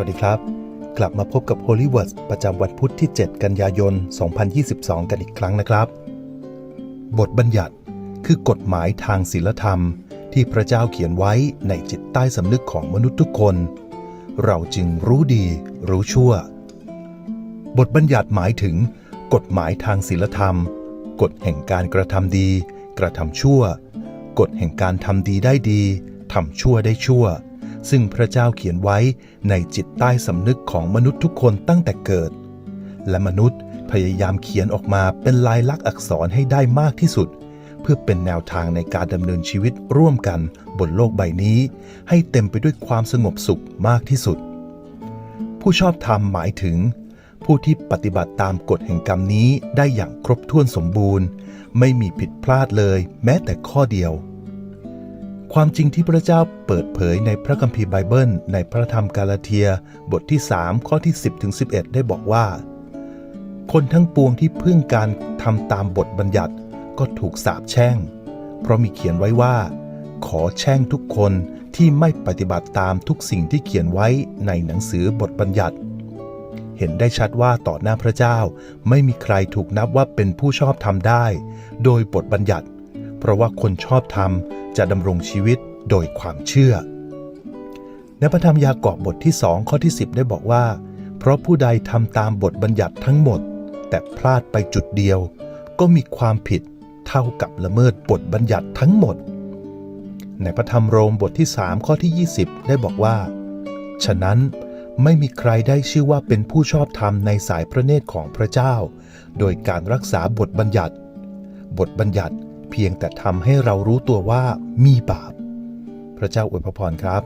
วัสดีครับ กลับมาพบกับ Holy Words ประจำวันพุธที่ 7 กันยายน 2022 กันอีกครั้งนะครับ บทบัญญัติคือกฎหมายทางศีลธรรม ที่พระเจ้าเขียนไว้ในจิตใต้สำนึกของมนุษย์ทุกคน เราจึงรู้ดี รู้ชั่ว บทบัญญัติหมายถึง กฎหมายทางศีลธรรม กฎแห่งการกระทำดี กระทำชั่ว กฎแห่งการทำดีได้ดีทำชั่วได้ชั่ว ซึ่งพระเจ้าเขียนไว้ในจิตใต้สำนึกของมนุษย์ทุกคนตั้งแต่เกิด และมนุษย์พยายามเขียนออกมาเป็นลายลักษณ์อักษรให้ได้มากที่สุด เพื่อเป็นแนวทางในการดำเนินชีวิตร่วมกันบนโลกใบนี้ ให้เต็มไปด้วยความสงบสุขมากที่สุด ผู้ชอบธรรมหมายถึง ผู้ที่ปฏิบัติตามกฎแห่งกรรมนี้ได้อย่างครบถ้วนสมบูรณ์ ไม่มีผิดพลาดเลย แม้แต่ข้อเดียว ความจริงที่พระเจ้าเปิดเผยในพระคัมภีร์ไบเบิล ในพระธรรมกาลาเทียบทที่ 3 ข้อที่ 10ถึง11 ได้บอกว่า คนทั้งปวงที่พึ่งการทำตามบทบัญญัติก็ถูกสาปแช่ง เพราะมีเขียนไว้ว่า ขอแช่งทุกคนที่ไม่ปฏิบัติตามทุกสิ่งที่เขียนไว้ในหนังสือบทบัญญัติ เห็นได้ชัดว่าต่อหน้าพระเจ้าไม่มีใครถูกนับว่าเป็นผู้ชอบธรรมได้ โดยบทบัญญัติ เพราะว่าคนชอบธรรมจะดำรงชีวิตโดยความเชื่อ ในพระธรรมยากอบบทที่สองข้อที่ 10 ได้บอกว่า เพราะผู้ใดทำตามบทบัญญัติทั้งหมด แต่พลาดไปจุดเดียว ก็มีความผิดเท่ากับละเมิดบทบัญญัติทั้งหมด ในพระธรรมโรมบทที่3ข้อที่ 20 ได้บอกว่า ฉะนั้นไม่มีใครได้ชื่อว่าเป็นผู้ชอบธรรมในสายพระเนตรของพระเจ้า โดยการรักษาบทบัญญัติ บทบัญญัติ เพียงแต่ทำให้เรารู้ตัวว่ามีบาป พระเจ้าอวยพรครับ